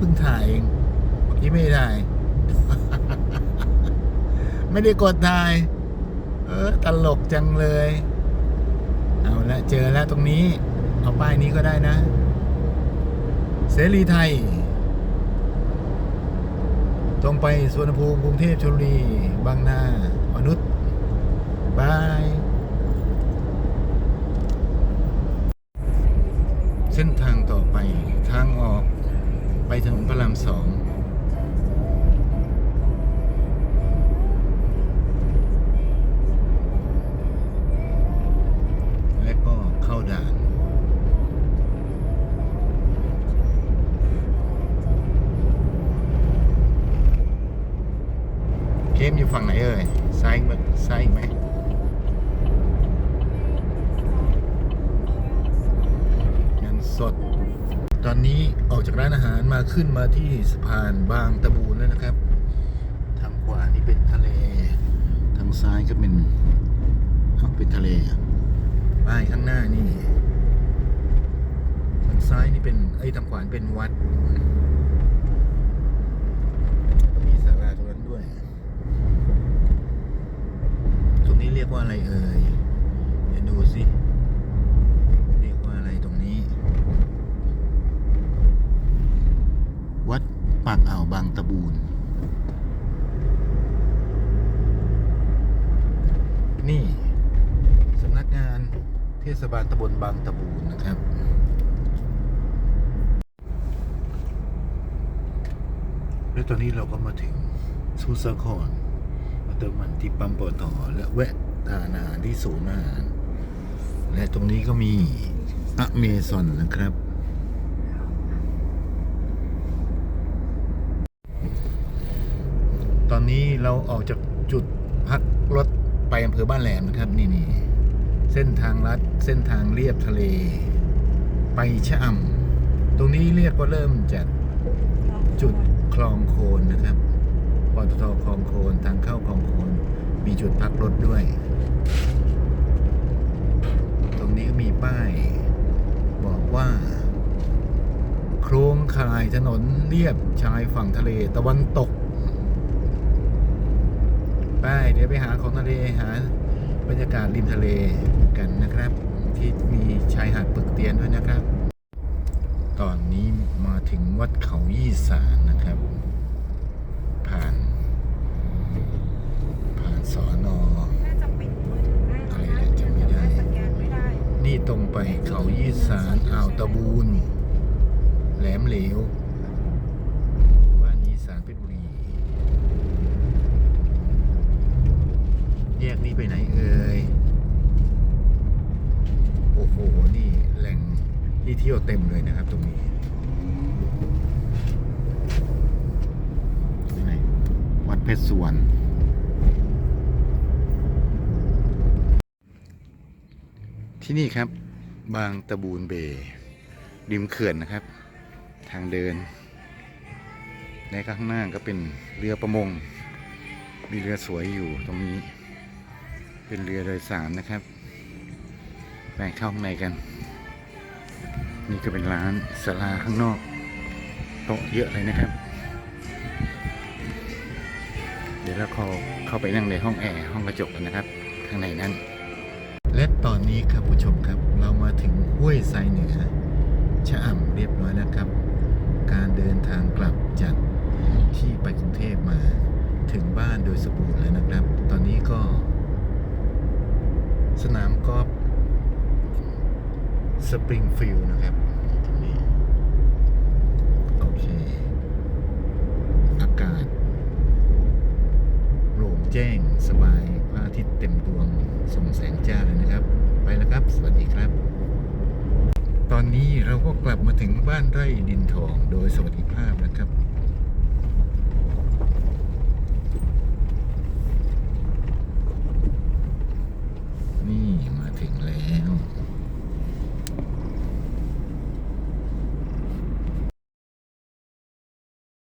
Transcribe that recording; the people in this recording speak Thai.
เพิ่งถ่ายเองเมื่อกี้ไม่ได้ ไม่ได้กดถ่าย เออ ตลกจังเลย เอาละเจอแล้วตรงนี้ เอาป้ายนี้ก็ได้นะ เสรีไทย ตรงไปสวนภูมิกรุงเทพชลบุรี บางนามนุษย์บายเส้นทาง ไปถนนพระรามสองและก็เข้าด่านเข้มอยู่ฝั่งไหนเอ่ยซ้ายไหมซ้ายไหมเงินสด ตอนนี้ออกจากร้านอาหารมาขึ้นมาที่สะพานบางตะบูนแล้วนะครับ ทางขวานี่เป็นทะเล ทางซ้ายก็เป็นเอ้าเป็นทะเลอะป้ายข้างหน้านี่ ทางซ้ายนี่เป็นไอ้ยทางขวาเป็นวัด มีศาลาตรงนั้นด้วย ตรงนี้เรียกว่าอะไรเอ่ย เดี๋ยวดูสิ เรียกว่าอะไรตรงนี้ วัดปากอ่าว บางตะบูน นี่สำนักงานเทศบาลตำบลบางตะบูนนะครับ และตอนนี้เราก็มาถึงสมุทรสาครมาเติมมันที่ปั๊มปตทและแวะทานอาหารที่ศูนย์อาหารและตรงนี้ก็มีอเมซอนนะครับ ตอนนี้เราออกจากจุดพักรถไปอำเภอบ้านแหลมนะครับ นี่นี่เส้นทางลัดเส้นทางเรียบทะเล ไปชะอำตรงนี้เรียกว่าเริ่มจากจุดคลองโคนนะครับปตทคลองโคนทางเข้าคลองโคนมีจุดพักรถด้วย ตรงนี้ก็มีป้าย บอกว่า โครงข่ายถนนเรียบชายฝั่งทะเลตะวันตก ไป เดี๋ยวไปหาของทะเลหาบรรยากาศริมทะเลกันนะครับ ที่มีชายหาดปึกเตียนด้วยนะครับ ตอนนี้มาถึงวัดเขายี่สานนะครับ ผ่าน ผ่านสอนอน่าจะปิดมือถือได้อะไรนี่ยจำไม่ได้ นี่ตรงไปเขายี่สานอ่าวตะบูนแหลมเหลวว่านยี่สานเพชรบุรี แยกนี้ไปไหนเอ่ย โอ้โห นี่แหล่งที่เที่ยวเต็มเลยนะครับตรงนี้ไหนวัดเพชรสวรรณที่นี่ครับ บางตะบูนเบริมเขื่อนนะครับ ทางเดิน ในข้างหน้าก็เป็นเรือประมง มีเรือสวยอยู่ตรงนี้ เป็นเรือโดยสารนะครับไปเข้าข้างในกัน นี่ก็เป็นร้านสลาข้างนอกโต๊ะเยอะเลยนะครับ เดี๋ยวเราเข้าเข้าไปนั่งในห้องแอร์ห้องกระจกกันนะครับ ข้างในนั้น และตอนนี้ครับผู้ชมครับเรามาถึงห้วยไซเหนือชะอ่ำเรียบร้อยแล้วครับ การเดินทางกลับจากที่ไปกรุงเทพมาถึงบ้านโดยสมบูรณ์แล้วนะครับ ตอนนี้ก็ สนามกอล์ฟ สปริงฟิลด์นะครับตรงนี้ โอเค อากาศโปร่งแจ้งสบายพระอาทิตย์เต็มดวงส่องแสงจ้าเลยนะครับ ไปแล้วครับ สวัสดีครับ ตอนนี้เราก็กลับมาถึงบ้านไร่ดินทองโดยสวัสดิภาพนะครับ